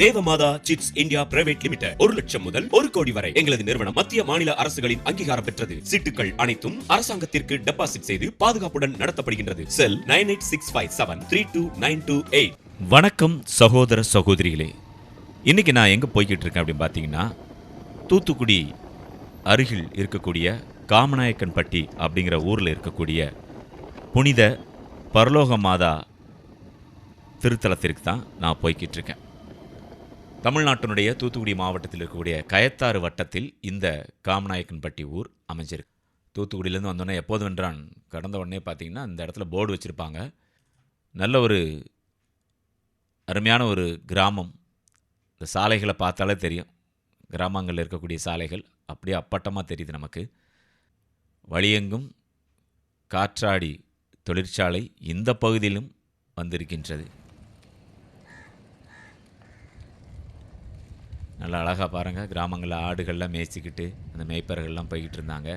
Devamatha chits India private limited ஒரு லட்சம் முதல் ஒரு கோடி வரை எங்களது நிறுவனம் மத்திய மாநில அரசுகளின் அங்கீகாரம் பெற்றது. சீட்டுகள் அனைத்தும் அரசாங்கத்திற்கு டெபாசிட் செய்து பாதுகாப்புடன் நடத்தப்படுகின்றது. Cell nine eight six five seven three two nine two eight வணக்கம் சகோதர சகோதரிகளே. இன்னைக்கு நான் எங்கே போய்கிட்டு இருக்கேன் அப்படின்னு பார்த்தீங்கன்னா தூத்துக்குடி அருகில் இருக்கக்கூடிய காமநாயக்கன்பட்டி அப்படிங்கிற ஊரில் இருக்கக்கூடிய புனித பரலோக மாதா திருத்தலத்திற்கு தான் நான் போய்கிட்டு இருக்கேன். தமிழ்நாட்டினுடைய தூத்துக்குடி மாவட்டத்தில் இருக்கக்கூடிய கயத்தாறு வட்டத்தில் இந்த காமநாயக்கன்பட்டி ஊர் அமைஞ்சிருக்கு. தூத்துக்குடியிலேருந்து வந்தோடனே எப்போது வென்றான் கடந்த உடனே பார்த்தீங்கன்னா இந்த இடத்துல போர்டு வச்சுருப்பாங்க. நல்ல ஒரு அருமையான ஒரு கிராமம். இந்த சாலைகளை பார்த்தாலே தெரியும். கிராமங்களில் இருக்கக்கூடிய சாலைகள் அப்படியே அப்பட்டமாக தெரியுது நமக்கு. வழியெங்கும் காற்றாடி தொழிற்சாலை இந்த பகுதியிலும் வந்திருக்கின்றது. நல்லா அழகாக பாருங்கள் கிராமங்களில் ஆடுகள்லாம் மேய்ச்சிக்கிட்டு அந்த மேய்ப்பர்கள்லாம் போய்கிட்டு இருந்தாங்க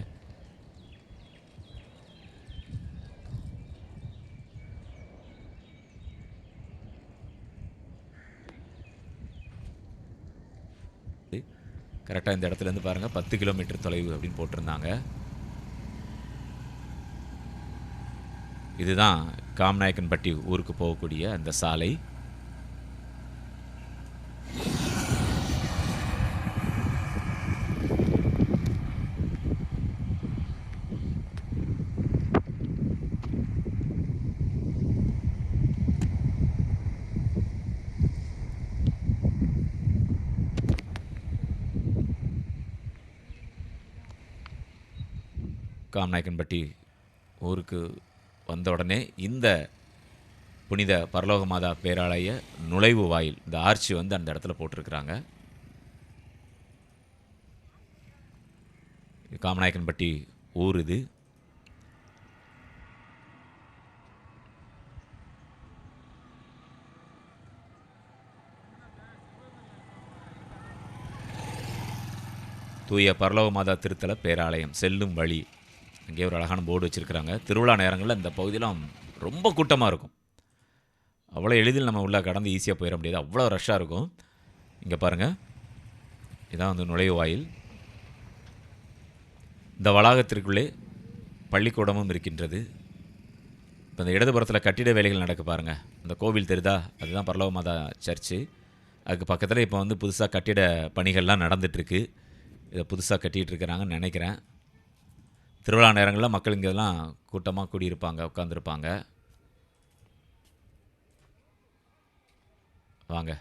கரெக்டாக இந்த இடத்துலேருந்து பாருங்கள் பத்து கிலோமீட்டர் தொலைவு அப்படின்னு போட்டிருந்தாங்க. இதுதான் காமநாயக்கன்பட்டி ஊருக்கு போகக்கூடிய அந்த சாலை. காமநாயக்கன்பட்டி ஊருக்கு வந்த உடனே இந்த புனித பரலோக மாதா பேராலய நுழைவு வாயில் இந்த ஆர்ச்சி வந்து அந்த இடத்துல போட்டிருக்கிறாங்க. காமநாயக்கன்பட்டி ஊர் இது. தூய பரலோக மாதா திருத்தல பேராலயம் செல்லும் வழி இங்கே ஒரு அழகான போர்டு வச்சுருக்கிறாங்க. திருவிழா நேரங்களில் இந்த பகுதியெலாம் ரொம்ப கூட்டமாக இருக்கும். அவ்வளோ எளிதில் நம்ம உள்ளே கடந்து ஈஸியாக போயிட முடியாது. அவ்வளோ ரஷ்ஷாக இருக்கும். இங்கே பாருங்கள் இதான் வந்து நுழைவு வாயில். இந்த வளாகத்திற்குள்ளே பள்ளிக்கூடமும் இருக்கின்றது. இப்போ இந்த இடதுபுறத்தில் கட்டிட வேலைகள் நடக்கு பாருங்கள் இந்த கோவில் தெரிதா? அதுதான் பரலவ மாதா சர்ச்சு. அதுக்கு பக்கத்தில் இப்போ வந்து புதுசாக கட்டிட பணிகள்லாம் நடந்துகிட்ருக்கு இதை புதுசாக கட்டிகிட்டு இருக்கிறாங்கன்னு நினைக்கிறேன். திருவிழா நேரங்களில் மக்கள் இங்கெல்லாம் கூட்டமாக கூடியிருப்பாங்க உட்காந்துருப்பாங்க வாங்க.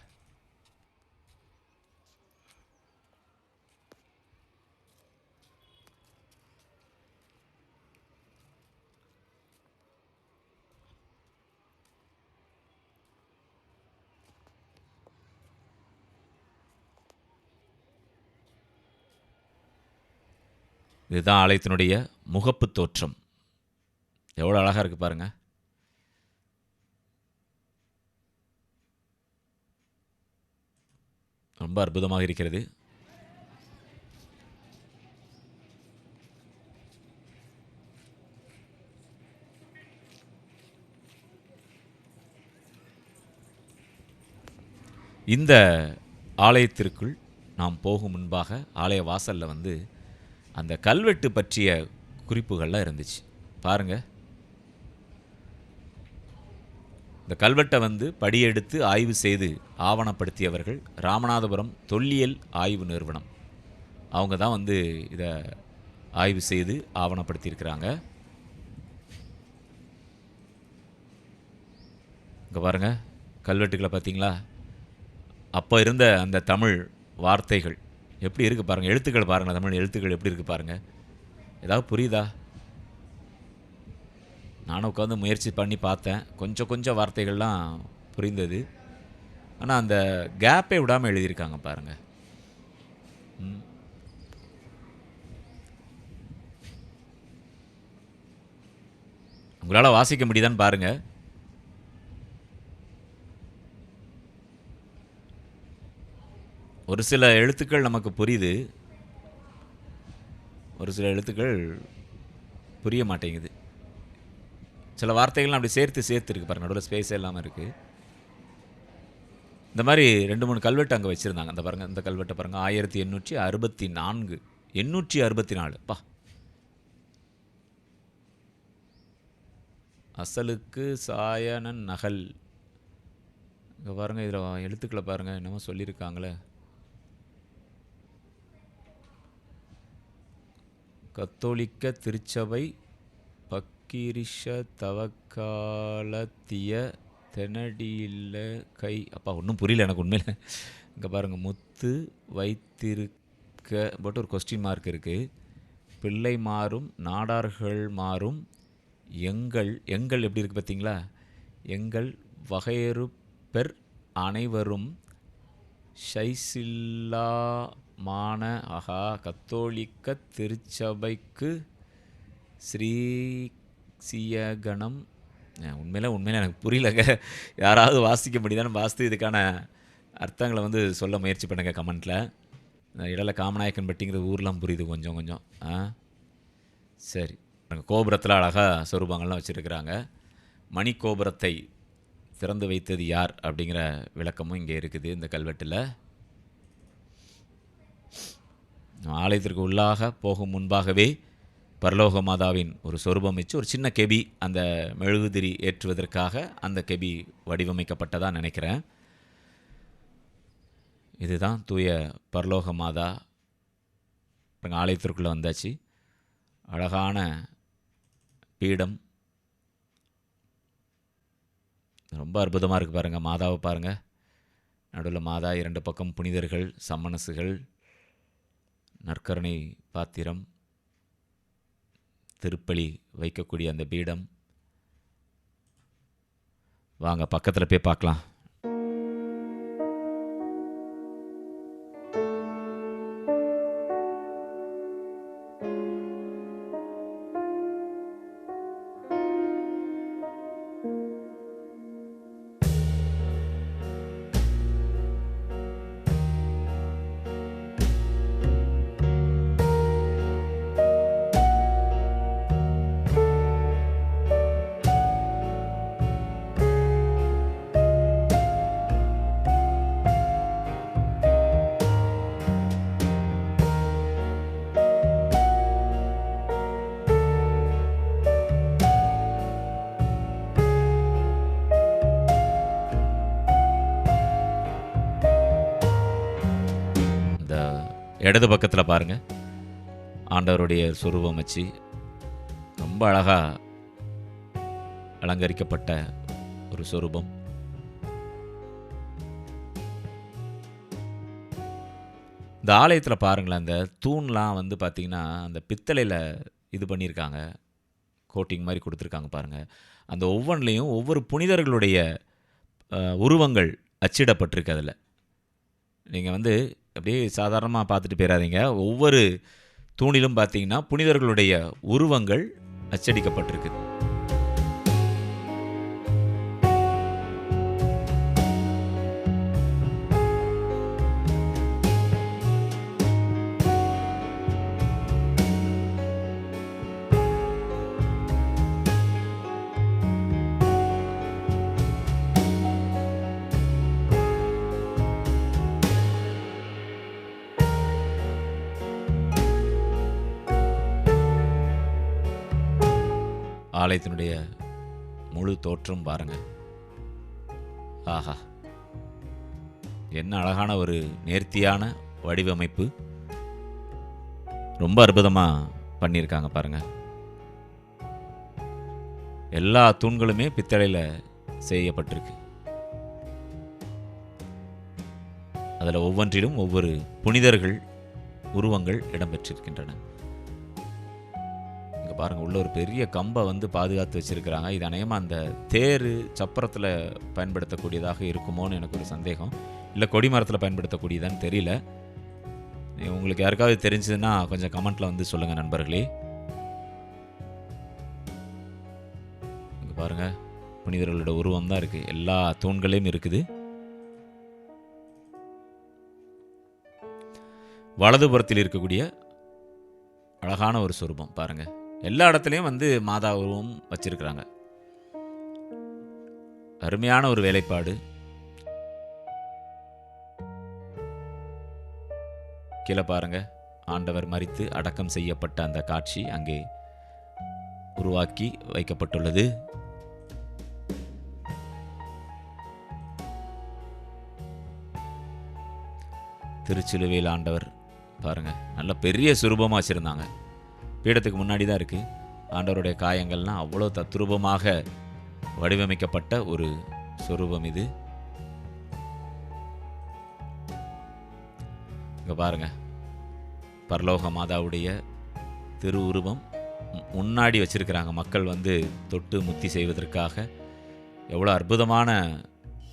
இதுதான் ஆலயத்தினுடைய முகப்பு தோற்றம். எவ்வளோ அழகாக இருக்குது பாருங்கள் ரொம்ப அற்புதமாக இருக்கிறது. இந்த ஆலயத்திற்குள் நாம் போகும் முன்பாக ஆலய வாசலில் வந்து அந்த கல்வெட்டு பற்றிய குறிப்புகள்லாம் இருந்துச்சு. பாருங்க. இந்த கல்வெட்டை வந்து படியெடுத்து ஆய்வு செய்து ஆவணப்படுத்தியவர்கள் ராமநாதபுரம் தொல்லியல் ஆய்வு நிறுவனம். அவங்க தான் வந்து இதை ஆய்வு செய்து ஆவணப்படுத்தியிருக்கிறாங்க. இங்கே பாருங்க. கல்வெட்டுகளை பார்த்தீங்களா? அப்போ இருந்த அந்த தமிழ் வார்த்தைகள். எப்படி இருக்குது பாருங்கள் எழுத்துக்கள் பாருங்கள் தமிழ் எழுத்துக்கள் எப்படி இருக்குது பாருங்கள் ஏதாவது புரியுதா? நானும் உட்காந்து முயற்சி பண்ணி பார்த்தேன். கொஞ்சம் கொஞ்சம் வார்த்தைகள்லாம் புரிந்தது. ஆனால் அந்த கேப்பே விடாமல் எழுதியிருக்காங்க பாருங்கள் உங்களால் வாசிக்க முடியுதான்னு பாருங்கள் ஒரு சில எழுத்துக்கள் நமக்கு புரியுது. ஒரு சில எழுத்துக்கள் புரிய மாட்டேங்குது. சில வார்த்தைகள்லாம் அப்படி சேர்த்து சேர்த்து இருக்கு பாருங்க. நடுவில் ஸ்பேஸே இல்லாமல் இருக்குது இந்த மாதிரி ரெண்டு மூணு கல்வெட்டு அங்கே வச்சுருந்தாங்க. இந்த பாருங்கள் இந்த கல்வெட்டை பாருங்கள் ஆயிரத்தி எண்ணூற்றி அறுபத்தி நான்கு எண்ணூற்றி அறுபத்தி நாலு. பா. அசலுக்கு சாயனன் நகல். இங்கே பாருங்கள் இதில் எழுத்துக்களை பாருங்கள் என்னமோ சொல்லியிருக்காங்களே. கத்தோலிக்க திருச்சபை பக்கீரிஷ தவக்காலத்திய தெனடியில் கை அப்பா ஒன்றும் புரியல எனக்கு உண்மையில். இங்கே பாருங்கள் முத்து வைத்திருக்க போட்டு ஒரு கொஸ்டின் மார்க் இருக்குது பிள்ளை மாறும் நாடார்கள் மாறும் எங்கள் எங்கள் எப்படி இருக்குது பார்த்தீங்களா? எங்கள் வகையறு பெர் அனைவரும் மான அகா கத்தோலிக்க திருச்சபைக்கு ஸ்ரீசியகணம். உண்மையில் உண்மையில் எனக்கு புரியலங்க. யாராவது வாசிக்க முடியுதானு வாசித்து இதுக்கான அர்த்தங்களை வந்து சொல்ல முயற்சி பண்ணுங்க கமெண்ட்டில் இடல காமநாயக்கன் பட்டிங்கிற ஊர்லாம் புரியுது கொஞ்சம் கொஞ்சம். ஆ? சரி. கோபுரத்தில் அழகாக சொரூபங்கள்லாம் வச்சுருக்கிறாங்க. மணி கோபுரத்தை திறந்து வைத்தது யார் அப்படிங்கிற விளக்கமும் இங்கே இருக்குது இந்த கல்வெட்டில். ஆலயத்திற்கு உள்ளாக போகும் முன்பாகவே பரலோக மாதாவின் ஒரு சொரூபம் வச்சு ஒரு சின்ன கெபி அந்த மெழுகுதிரி ஏற்றுவதற்காக அந்த கெபி வடிவமைக்கப்பட்டதாக நினைக்கிறேன். இதுதான் தூய பரலோக மாதா ஆலயத்திற்குள்ளே வந்தாச்சு. அழகான பீடம். ரொம்ப அற்புதமாக இருக்குது பாருங்கள் மாதாவை பாருங்கள் நடுவில் மாதா இரண்டு பக்கம் புனிதர்கள் சம்மனசுகள் நற்கருணை பாத்திரம் திருப்பலி வைக்கக்கூடிய அந்த பீடம். வாங்க பக்கத்தில் போய் பார்க்கலாம். இடது பக்கத்தில் பாருங்கள் ஆண்டவருடைய சுரூபம் வச்சு ரொம்ப அழகாக அலங்கரிக்கப்பட்ட ஒரு சொரூபம். இந்த ஆலயத்தில் பாருங்களேன் அந்த தூண்லாம் வந்து பார்த்திங்கன்னா அந்த பித்தளையில் இது பண்ணியிருக்காங்க. கோட்டிங் மாதிரி கொடுத்துருக்காங்க பாருங்கள் அந்த ஒவ்வொன்றிலையும் ஒவ்வொரு புனிதர்களுடைய உருவங்கள் அச்சிடப்பட்டிருக்கு அதில். நீங்கள் வந்து அப்படியே சாதாரணமாக பார்த்துட்டு போயிடாதீங்க. ஒவ்வொரு தூணிலும் பார்த்தீங்கன்னா புனிதர்களுடைய உருவங்கள் அச்சடிக்கப்பட்டிருக்குது. ஆலயத்தினுடைய முழு தோற்றம் பாருங்க. ஆஹா. என்ன அழகான ஒரு நேர்த்தியான வடிவமைப்பு. ரொம்ப அற்புதமாக பண்ணியிருக்காங்க பாருங்க. எல்லா தூண்களுமே பித்தளையில் செய்யப்பட்டிருக்கு. அதில் ஒவ்வொன்றிலும் ஒவ்வொரு புனிதர்கள் உருவங்கள் இடம்பெற்றிருக்கின்றன. பாருங்கள் உள்ள ஒரு பெரிய கம்பை வந்து பாதுகாத்து வச்சுருக்கிறாங்க. இது அநேகமாக அந்த தேர் சப்பரத்தில் பயன்படுத்தக்கூடியதாக இருக்குமோன்னு எனக்கு ஒரு சந்தேகம். இல்லை கொடிமரத்தில் பயன்படுத்தக்கூடியதான்னு தெரியல. உங்களுக்கு யாருக்காவது தெரிஞ்சதுன்னா கொஞ்சம் கமெண்ட்டில் வந்து சொல்லுங்கள் நண்பர்களே. இங்கே பாருங்கள் புனிதர்களோட உருவம் தான் இருக்குது எல்லா தூண்களையும் இருக்குது. வலதுபுறத்தில் இருக்கக்கூடிய அழகான ஒரு சொரூபம் பாருங்கள் எல்லா இடத்துலையும் வந்து மாதா வச்சுருக்கிறாங்க. அருமையான ஒரு வேலைப்பாடு. கீழே பாருங்கள் ஆண்டவர் மறித்து அடக்கம் செய்யப்பட்ட அந்த காட்சி அங்கே உருவாக்கி வைக்கப்பட்டுள்ளது. திருச்சிலுவையில் ஆண்டவர் பாருங்கள் நல்ல பெரிய சுரூபமாக வச்சுருந்தாங்க. பீடத்துக்கு முன்னாடி தான் இருக்குது ஆண்டவருடைய காயங்கள்லாம் அவ்வளோ தத்ரூபமாக வடிவமைக்கப்பட்ட ஒரு சொரூபம் இது. இங்கே பாருங்க. பரலோக மாதாவுடைய திருவுருவம் உருவம் முன்னாடி வச்சுருக்கிறாங்க. மக்கள் வந்து தொட்டு முத்தி செய்வதற்காக. எவ்வளோ அற்புதமான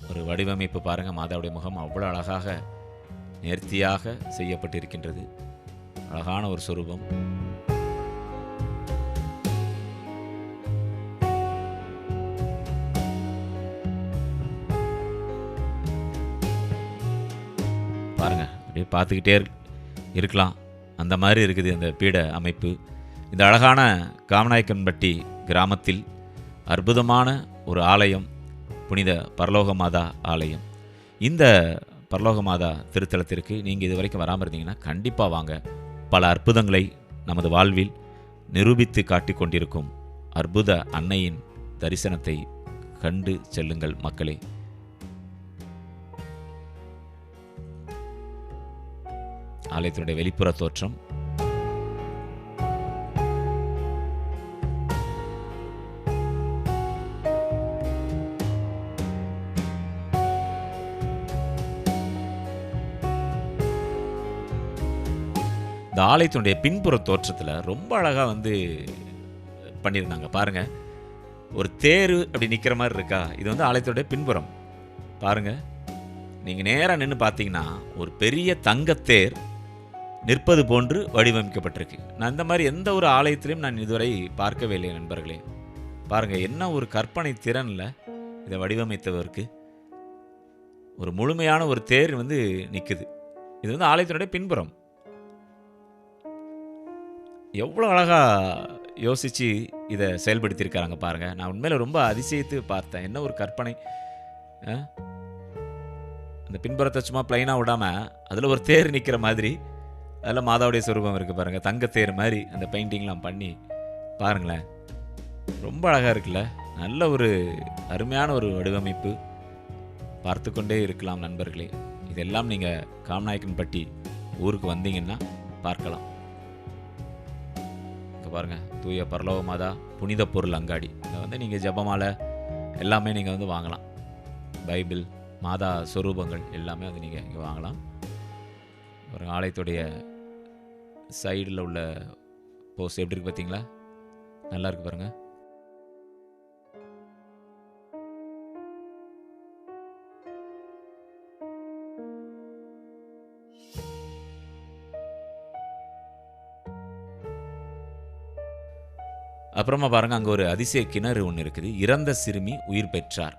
ஒரு வடிவமைப்பு பாருங்கள் மாதாவுடைய முகம் அவ்வளோ அழகாக நேர்த்தியாக செய்யப்பட்டிருக்கின்றது. அழகான ஒரு சொரூபம். பாருங்க. அப்படியே பார்த்துக்கிட்டே இருக்கலாம். அந்த மாதிரி இருக்குது இந்த பீட அமைப்பு. இந்த அழகான காமநாயக்கன்பட்டி கிராமத்தில் அற்புதமான ஒரு ஆலயம் புனித பரலோக மாதா ஆலயம். இந்த பரலோக மாதா திருத்தலத்திற்கு நீங்கள் இது வரைக்கும் வராமல் இருந்தீங்கன்னா கண்டிப்பாக வாங்க. பல அற்புதங்களை நமது வாழ்வில் நிரூபித்து காட்டிக் கொண்டிருக்கும் அற்புத அன்னையின் தரிசனத்தை கண்டு செல்லுங்கள் மக்களே. ஆலயத்தினுடைய வெளிப்புற தோற்றம். இந்த ஆலயத்தினுடைய பின்புற தோற்றத்தில் ரொம்ப அழகாக வந்து பண்ணியிருந்தாங்க. பாருங்க. ஒரு தேர் அப்படி நிற்கிற மாதிரி இருக்கா? இது வந்து ஆலயத்தினுடைய பின்புறம். பாருங்க. நீங்கள் நேராக நின்று பார்த்தீங்கன்னா ஒரு பெரிய தங்கத்தேர் நிற்பது போன்று வடிவமைக்கப்பட்டிருக்கு. நான் இந்த மாதிரி எந்த ஒரு ஆலயத்திலையும் நான் இதுவரை பார்க்கவே இல்லை நண்பர்களே. பாருங்கள் என்ன ஒரு கற்பனை திறனில் இதை வடிவமைத்தவருக்கு ஒரு முழுமையான ஒரு தேர் வந்து நிற்குது இது வந்து ஆலயத்தினுடைய பின்புறம். எவ்வளோ அழகாக யோசித்து இதை செயல்படுத்தியிருக்காங்க பாருங்கள் நான் உண்மையில் ரொம்ப அதிசயித்து பார்த்தேன். என்ன ஒரு கற்பனை ஆ? அந்த பின்புறத்தை சும்மா பிளைனாக விடாம அதில் ஒரு தேர் நிற்கிற மாதிரி அதில் மாதாவுடைய சொரூபம் இருக்குது பாருங்கள் தங்கத்தேர் மாதிரி அந்த பெயிண்டிங்லாம் பண்ணி பாருங்களேன். ரொம்ப அழகாக இருக்குல்ல? நல்ல ஒரு அருமையான ஒரு வடிவமைப்பு. பார்த்து கொண்டே இருக்கலாம் நண்பர்களே. இதெல்லாம் நீங்கள் காமநாயக்கன்பட்டி ஊருக்கு வந்தீங்கன்னா பார்க்கலாம். இங்கே பாருங்கள் தூய பரலோக மாதா புனித பொருள் அங்காடி. இதை வந்து நீங்கள் ஜெபமாலை எல்லாமே நீங்கள் வந்து வாங்கலாம். பைபிள் மாதா சொரூபங்கள் எல்லாமே வந்து நீங்கள் இங்கே வாங்கலாம். ஒரு ஆலயத்துடைய சைடில் உள்ள போஸ்ட் எப்படி இருக்கு பார்த்தீங்களா நல்லா இருக்கு பாருங்க. அப்புறமா பாருங்க அங்கே ஒரு அதிசய கிணறு ஒன்று இருக்குது. இறந்த சிறுமி உயிர் பெற்றார்.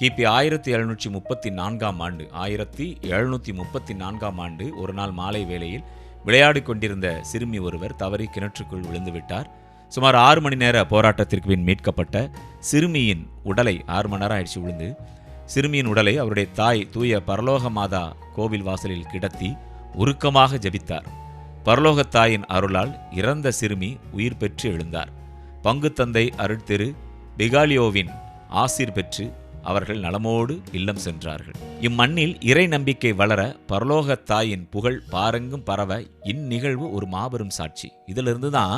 கிபி ஆயிரத்தி எழுநூற்றி முப்பத்தி நான்காம் ஆண்டு ஆயிரத்தி எழுநூற்றி முப்பத்தி நான்காம் ஆண்டு ஒரு நாள் மாலை வேளையில் விளையாடிக் கொண்டிருந்த சிறுமி ஒருவர் தவறி கிணற்றுக்குள் விழுந்துவிட்டார். சுமார் ஆறு மணி நேர போராட்டத்திற்கு பின் மீட்கப்பட்ட சிறுமியின் உடலை ஆறு மணி நேரம் ஆயிடுச்சு விழுந்து. சிறுமியின் உடலை அவருடைய தாய் தூய பரலோக மாதா கோவில் வாசலில் கிடத்தி உருக்கமாக ஜபித்தார். பரலோக தாயின் அருளால் இறந்த சிறுமி உயிர் பெற்று எழுந்தார். பங்குத்தந்தை அருட்திரு பிகாலியோவின் ஆசீர் பெற்று அவர்கள் நலமோடு இல்லம் சென்றார்கள். இம்மண்ணில் இறை நம்பிக்கை வளர பரலோக தாயின் புகழ் பாருங்கும் பரவ இந்நிகழ்வு ஒரு மாபெரும் சாட்சி. இதிலிருந்து தான்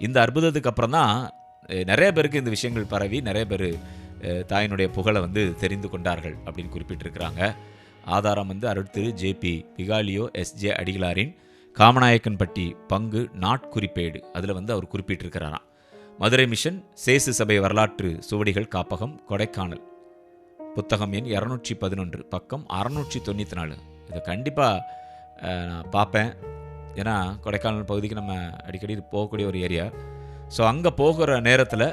இந்த அற்புதத்துக்கு அப்புறம் தான் நிறைய பேருக்கு இந்த விஷயங்கள் பரவி நிறைய பேர் அஹ், தாயினுடைய புகழை வந்து தெரிந்து கொண்டார்கள் அப்படின்னு குறிப்பிட்டிருக்கிறாங்க. ஆதாரம் வந்து அருட்திரு ஜேபி பிகாலியோ எஸ்ஜே அடிகளாரின் காமநாயக்கன்பட்டி பங்கு நாட்குறிப்பேடு. அதில் வந்து அவர் குறிப்பிட்டிருக்கிறாராம். மதுரை மிஷன் சேசு சபை வரலாற்று சுவடிகள் காப்பகம் கொடைக்கானல். புத்தகம் எண் இரநூற்றி பதினொன்று பக்கம் அறநூற்றி தொண்ணூற்றி நாலு. இதை கண்டிப்பாக நான் பார்ப்பேன். ஏன்னா கொடைக்கானல் பகுதிக்கு நம்ம அடிக்கடி போகக்கூடிய ஒரு ஏரியா. ஸோ அங்கே போகிற நேரத்தில்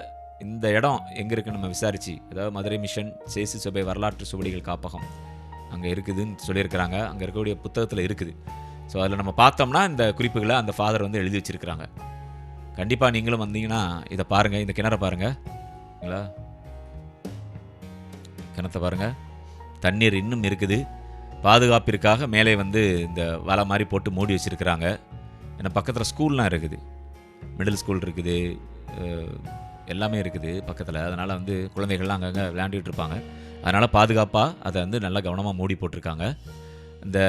இந்த இடம் எங்கே இருக்குன்னு நம்ம விசாரித்து அதாவது மதுரை மிஷன் சேசு சபை வரலாற்று சுவடிகள் காப்பகம் அங்கே இருக்குதுன்னு சொல்லியிருக்கிறாங்க. அங்கே இருக்கக்கூடிய புத்தகத்தில் இருக்குது. ஸோ அதில் நம்ம பார்த்தோம்னா இந்த குறிப்புகளை அந்த ஃபாதர் வந்து எழுதி வச்சிருக்கிறாங்க. கண்டிப்பாக நீங்களும் வந்தீங்கன்னா இதை பாருங்கள் இந்த கிணறை பாருங்கள் கிணத்தை பாருங்க. தண்ணீர் இன்னும் இருக்குது. பாதுகாப்பிற்காக மேலே வந்து இந்த வலை மாதிரி போட்டு மூடி வச்சுருக்கிறாங்க. ஏன்னா பக்கத்தில் ஸ்கூல்லாம் இருக்குது. மிடில் ஸ்கூல் இருக்குது. எல்லாமே இருக்குது பக்கத்தில். அதனால் வந்து குழந்தைகள்லாம் அங்கங்கே விளையாண்டுட்டு இருப்பாங்க. அதனால் பாதுகாப்பாக அதை வந்து நல்லா கவனமாக மூடி போட்டிருக்காங்க. இந்த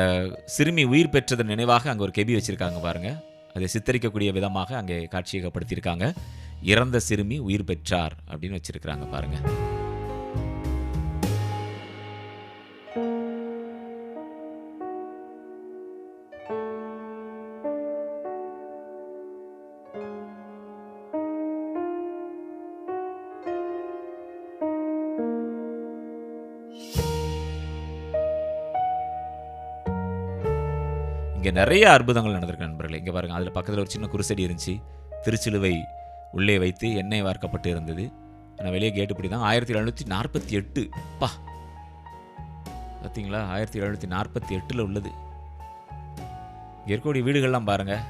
சிறுமி உயிர் பெற்றதன் நினைவாக அங்கே ஒரு கெபி வச்சுருக்காங்க பாருங்கள் அதை சித்தரிக்கக்கூடிய விதமாக அங்கே காட்சியகப்படுத்தியிருக்காங்க. இறந்த சிறுமி உயிர் பெற்றார் அப்படின்னு வச்சுருக்கிறாங்க பாருங்கள் நிறைய அற்புதங்கள் நடந்திருக்கு நண்பர்களே. இங்கே பாருங்கள் அதில் பக்கத்தில் ஒரு சின்ன குருசடி இருந்துச்சு. திருச்சிலுவை உள்ளே வைத்து எண்ணெய் வார்க்கப்பட்டு இருந்தது. ஆனால் வெளியே கேட்டு இப்படி தான். ஆயிரத்தி எழுநூற்றி நாற்பத்தி எட்டு. பா. பார்த்தீங்களா ஆயிரத்தி எழுநூற்றி நாற்பத்தி எட்டில் உள்ளது. இங்கே இருக்கக்கூடிய வீடுகள்லாம் பாருங்கள்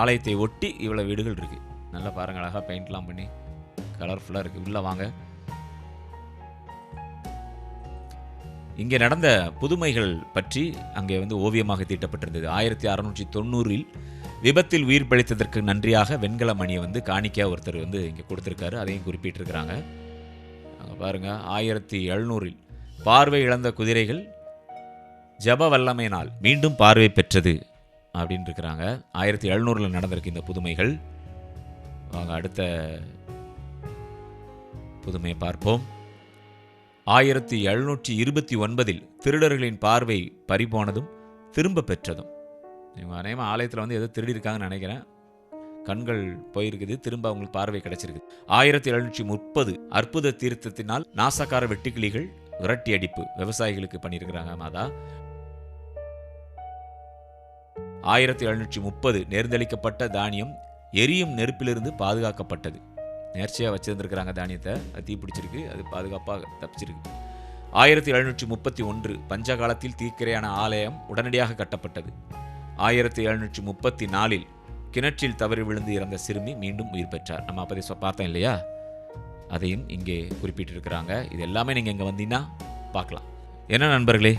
ஆலயத்தை ஒட்டி இவ்வளோ வீடுகள் இருக்குது நல்லா பாருங்கள் அழகாக பெயிண்ட்லாம் பண்ணி கலர்ஃபுல்லாக இருக்குது உள்ளே வாங்க. இங்கே நடந்த புதுமைகள் பற்றி அங்கே வந்து ஓவியமாக தீட்டப்பட்டிருந்தது. ஆயிரத்தி அறுநூற்றி தொண்ணூறில் விபத்தில் உயிர் பிழைத்ததற்கு நன்றியாக வெண்கல மணியை வந்து காணிக்கா ஒருத்தர் வந்து இங்கே கொடுத்துருக்காரு. அதையும் குறிப்பிட்டிருக்கிறாங்க. அங்கே பாருங்கள் ஆயிரத்தி எழுநூறில் பார்வை இழந்த குதிரைகள் ஜப வல்லமையினால் மீண்டும் பார்வை பெற்றது அப்படின்னு இருக்கிறாங்க. ஆயிரத்தி எழுநூறில் நடந்திருக்கு இந்த புதுமைகள். வாங்க அடுத்த புதுமையை பார்ப்போம். ஆயிரத்தி எழுநூற்றி இருபத்தி ஒன்பதில் திருடர்களின் பார்வை பறிபோனதும் திரும்ப பெற்றதும். இவங்க அநேகமாக ஆலயத்தில் வந்து எதோ திருடியிருக்காங்கன்னு நினைக்கிறேன். கண்கள் போயிருக்குது திரும்ப அவங்களுக்கு பார்வை கிடைச்சிருக்கு ஆயிரத்தி எழுநூற்றி முப்பது அற்புத தீர்த்தத்தினால் நாசக்கார வெட்டுக்கிளிகள் விரட்டி அடிப்பு விவசாயிகளுக்கு பண்ணியிருக்கிறாங்க மாதா. ஆயிரத்தி எழுநூற்றி முப்பது நேர்ந்தளிக்கப்பட்ட தானியம் எரியும் நெருப்பிலிருந்து பாதுகாக்கப்பட்டது. நேர்ச்சியாக வச்சிருந்துருக்கிறாங்க தானியத்தை. அது தீ பிடிச்சிருக்கு அது பாதுகாப்பாக தப்பிச்சிருக்கு. ஆயிரத்தி எழுநூற்றி முப்பத்தி ஒன்று பஞ்ச காலத்தில் தீக்கிரையான ஆலயம் உடனடியாக கட்டப்பட்டது. ஆயிரத்தி எழுநூற்றி முப்பத்தி நாலில் கிணற்றில் தவறி விழுந்து இறந்த சிறுமி மீண்டும் உயிர் பெற்றார். நம்ம அப்போதை சொ- பார்த்தோம் இல்லையா? அதையும் இங்கே குறிப்பிட்டிருக்கிறாங்க. இது எல்லாமே நீங்கள் இங்கே வந்தீங்கன்னா பார்க்கலாம். என்ன நண்பர்களே?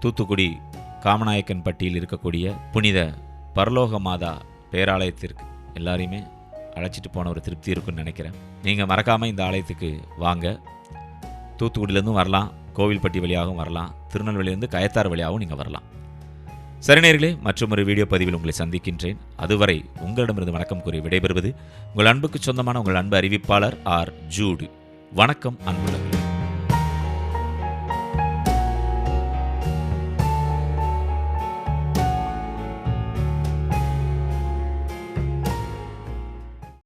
தூத்துக்குடி காமநாயக்கன் பட்டியில் இருக்கக்கூடிய புனித பரலோக மாதா பேராலயத்திற்கு எல்லாரையுமே அழைச்சிட்டு போன ஒரு திருப்தி இருக்குன்னு நினைக்கிறேன். நீங்கள் மறக்காமல் இந்த ஆலயத்துக்கு வாங்க. தூத்துக்குடியிலேருந்தும் வரலாம் கோவில்பட்டி வழியாகவும் வரலாம் திருநெல்வேலியிலேருந்து கயத்தார் வழியாகவும் நீங்கள் வரலாம். சரி நேயர்களே மற்றொரு வீடியோ பதிவில் உங்களை சந்திக்கின்றேன். அதுவரை உங்களிடமிருந்து வணக்கம் கூறி விடைபெறுவது உங்கள் அன்புக்கு சொந்தமான உங்கள் அன்பு அறிவிப்பாளர் ஆர். ஜூடு. வணக்கம் அன்புடன்